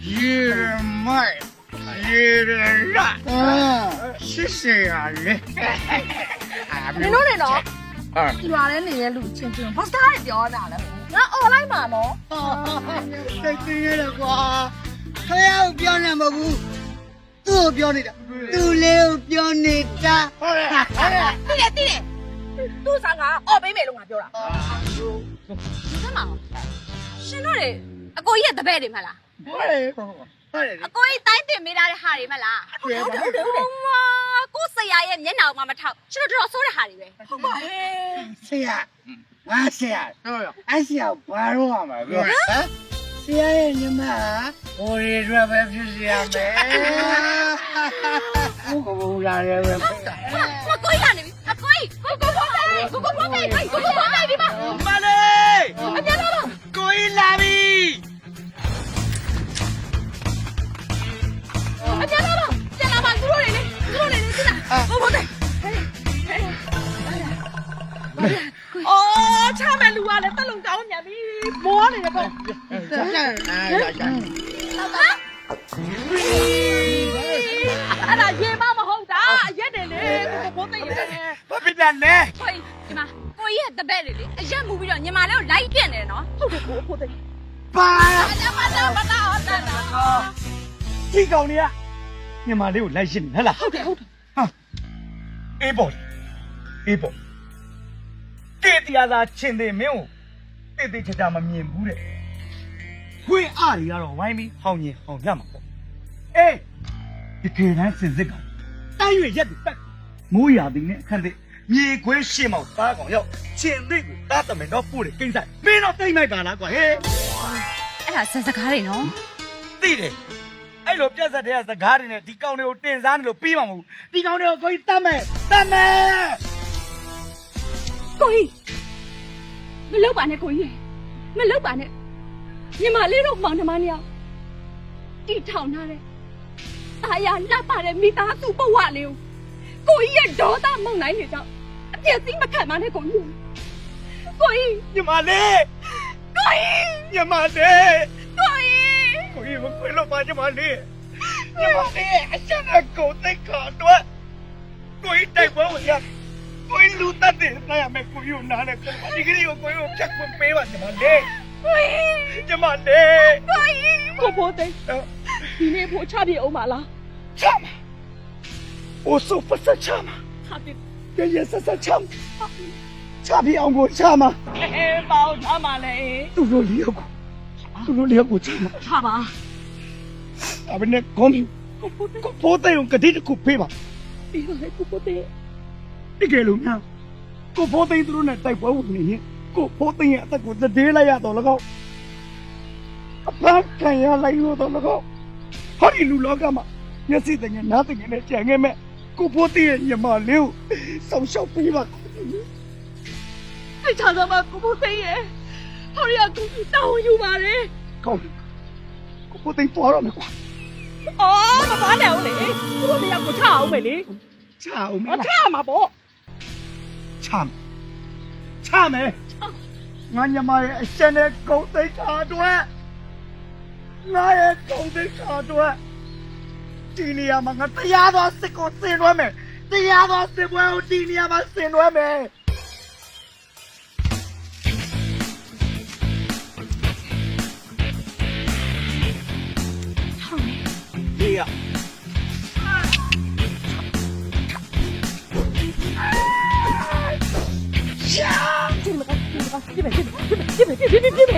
一人卖，一人让， စရာလေနင်တို့နေနော်အာဒီလိုလည်းနေရလူချင်းချင်းဘာစတားရပြောတာလဲငါអော်လိုက်မှာနော်စိတ်သိရတော့ကွာခရယောက်ပြောနေမဟုတ်ဘူးသူ့ကိုပြောနေတာသူ့လေးကိုပြောနေတာဟုတ်တယ်ဟုတ်တယ်တိတယ်တိတယ်သူ့ဆောင်ကអော်ပေးမယ်လို့ငါပြောတာဟုတ်ကဲ့မှာရှင်တို့တွေအကိုကြီးရဲ့တပည့်တွေမလား ဟုတ်တယ်ဟုတ်တယ်အကိုကြီးတိုင်းတင်ပေးထားတဲ့ဟာတွေမလားဟုတ်တယ်ဟုတ်တယ်ဟုတ်တယ်ကိုဆရာရဲ့မျက်နှာကိုမှမထောက်ရှင်တို့တော်တော်ဆိုးတဲ့ဟာတွေပဲဟုတ်ပါဟဲ့ဆရာငါဆရာ对呀，အဆရာဘာလို့ရမှာလဲဟမ်ဆရာရဲ့ညီမဟိုရီရွယ်ပဲဖြစ်စီရမယ်ဟုတ်ကဘူးလာရဲပဲမကိုကြီးလာနေပြီအကိုကြီးကိုကိုကိုပဲကိုကိုကိုပဲကိုကိုကိုပဲ လုံတောင်းမြန်ပြီမိုးနေတယ်ပေါ့ဆက်ဆက်အားရရအဲ့ဒါရေမမဟုတ်တာအရက်တယ်လေကိုကိုသိရတယ်ဘာဖြစ်ပြန်လဲကိုကြီးဒီမှာကိုကြီးရဲ့တပည့်လေးလေအရက်မူပြီးတော့ညီမလေးကိုလိုက်ပြန်တယ်နော်ဟုတ်တယ်ကိုကိုသိပါတာပါတာပါတာဟုတ်တာဒီကောင်လေးကညီမလေးကိုလိုက်ရှင်းနေဟဲ့လားဟုတ်တယ်ဟုတ်တယ်ဟာအေးပေါ်အေးပေါ်တေတရားသာရှင်တယ်မင်းကို တေတေချာချာမမြင်ဘူးတဲ့ခွေးအားတွေကတော့ဝိုင်းပြီးဟောင်းရင်ဟောင်းရမှာပေါ့အေးတကယ်တမ်းစင်စစ်ကတိုင်းရွက်ရက်တွေပတ်မိုးရာသီနဲ့အခန့်တဲ့မြေခွေးရှင်းမောက်သားကောင်ရောက်ချင်းသေးကိုတားတမင်တော့ပို့တယ်ကိစ္စမင်းတော့တိတ်မိုက်ပါလားကွာဟဲ့အဲ့ဒါဆက်စကားတွေနော်သိတယ်အဲ့လိုပြက်ဆက်တဲ့စကားတွေနဲ့ဒီကောင်တွေကိုတင်စားနေလို့ပြီးမှာမဟုတ်ဘူးဒီကောင်တွေကိုကိုကြီးတတ်မယ်တတ်မယ်ကိုကြီးမလောက်ပါနဲ့ကိုကြီး မလောက်ပါနဲ့ညီမလေးတို့မောင်နှမနှစ်ယောက်တီထောင်ထားတဲ့အာရလှပတဲ့မိသားစုဘဝလေးကိုကိုကြီးရဲ့ဒေါသမုန်တိုင်းတွေကြောင့်အပြည့်စိမခံပါနဲ့ကိုကြီးကိုကြီးညီမလေးကိုကြီးညီမလေးကိုကြီးကိုကြီးမခွေလို့ပါညီမလေးညီမလေးအချက်နဲ့ကိုသိက္ခာအတွက်ကိုကြီးတိုက်ပွဲဝင်ရ ကိုကြီးလူတတ်တယ်နိုင်ရမယ်ကိုကြီးကိုနားနဲ့ကိုဒီကလေးကိုကိုကြီးကိုဖြတ်ခွင့်ပေးပါညီမလေးကိုကြီးညီမလေးကိုကြီးကိုဖိုးသိန်းဒီနေ့ဖို့ချပြေအောင်ပါလားချမ်းโอဆိုဖစချမ်းချပြေရရဆဆချမ်းချပြအောင်ကိုချမ်းမအဲပေါ့ချမှာလေသူတို့လျောက်ကိုသူတို့လျောက်ကိုချမ်းမချပါအဘနဲ့ကောင်းပြီကိုဖိုးသိန်းကိုဖိုးတဲ့ုံကတိတခုပေးပါပြီးပါလေကိုဖိုးသိန်း တကယ်လို့များကိုဖိုးသိန်းသူတို့နဲ့တိုက်ပွဲဝင်နေရင်ကိုဖိုးသိန်းရဲ့အသက်ကိုတည်လိုက်ရတော့လကောက်အပန်းခံရလိုက်လို့တော့လကောက်ဟောဒီလူလောကမှာမျက်စိတငယ်နားတငယ်နဲ့ကြံခဲ့မဲ့ကိုဖိုးသိန်းရဲ့ညီမလေးကိုဆောင်းရှောက်ပေးပါအဲ့ချာသမားကိုဖိုးသိန်းရဲ့ဟောရီယာကိုကြီးတောင်းယူပါလေကောင်းပြီကိုဖိုးသိန်းသွားတော့မယ်ကွာအော်မပါနဲ့ဦးလေသူတို့လည်းကိုချအောင်မယ်လေချအောင်မအလားချမှာပေါ့ ချမ်းချမ်းမယ်ငါညီမရဲ့အရှင်နဲ့ဂုံသိက္ခာအတွက်ငါရဲ့ဂုံသိက္ခာအတွက်ဒီနေရာမှာငါတရားတော်စစ်ကိုဆင်နွှဲမယ်တရားတော်စစ်ပွဲကိုဒီနေရာမှာဆင်နွှဲမယ်ဒီရဒီမှာ 日本日本日本日本日本日本。